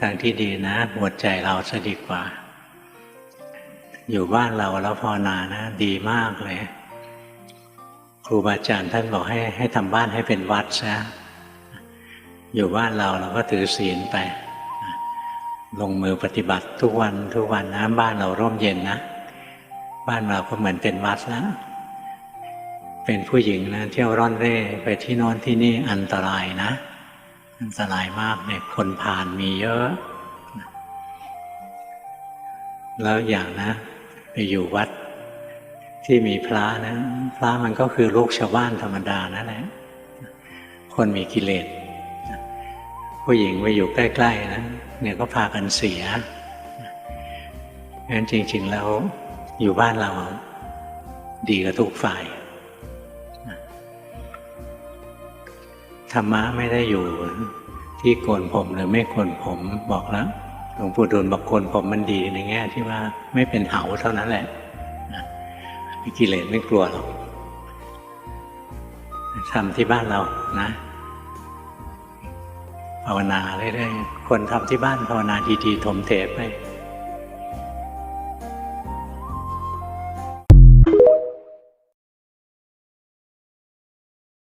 ทางที่ดีนะหมดใจเราซะดีกว่า อยู่บ้านเราแล้วภาวนานะดีมากเลย ครูบาอาจารย์ท่านบอกให้ให้ทำบ้านให้เป็นวัดซะอยู่บ้านเราเราก็ถือศีลไป ลงมือปฏิบัติทุกวันทุกวันนะบ้านเราร่มเย็นนะ บ้านเราก็เหมือนเป็นวัดแล้วเป็นผู้หญิงนะเที่ยวร่อนเร่ไปที่โนอนที่นี่อันตรายนะ อันตรายมากเนี่ยคนผ่านมีเยอะ แล้วอย่างนะ ไปอยู่วัดที่มีพระนะ พระมันก็คือลูกชาวบ้านธรรมดานั่นแหละคนมีกิเลสผู้หญิงไปอยู่ใกล้ๆนะเนี่ยก็พากันเสียงั้นจริง ๆ แล้วอยู่บ้านเราดีกับทุกฝ่าย ธรรมะไม่ได้อยู่ที่โกนผมหรือไม่โกนผมบอกแล้วหลวงปู่ดูลบอกโกนผมมันดีในแง่ที่ว่าไม่เป็นเหาเท่านั้นแหละกิเลสไม่กลัวหรอกทำที่บ้านเรานะภาวนาเรื่อยๆคนทำที่บ้านภาวนาดีๆถมเทไป